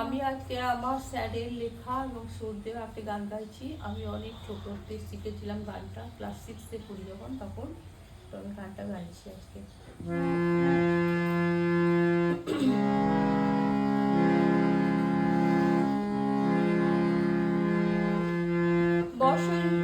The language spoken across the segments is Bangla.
আমি আজকে আমার স্যারের লেখা এবং সুর দেব একটা গান গাইছি। আমি অনেক ছোটোতে শিখেছিলাম গানটা। ক্লাস সিক্সে পড়ি যখন, তখন তো আমি গানটা গাইছি আজকে। বসন্তেরই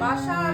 বসন্তেরই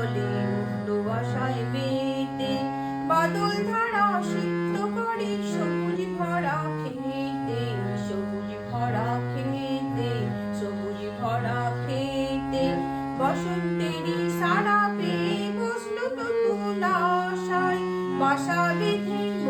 চলে উল্লুয়াশায় বেতে সিদ্ধ করে সবুজ ভরা খেতে সবুজ ভরা খেতে সবুজ ভরা খেতে বসন্তেরই সারা পেয়ে বসল তো তুলাশায় বাসা বেঁধে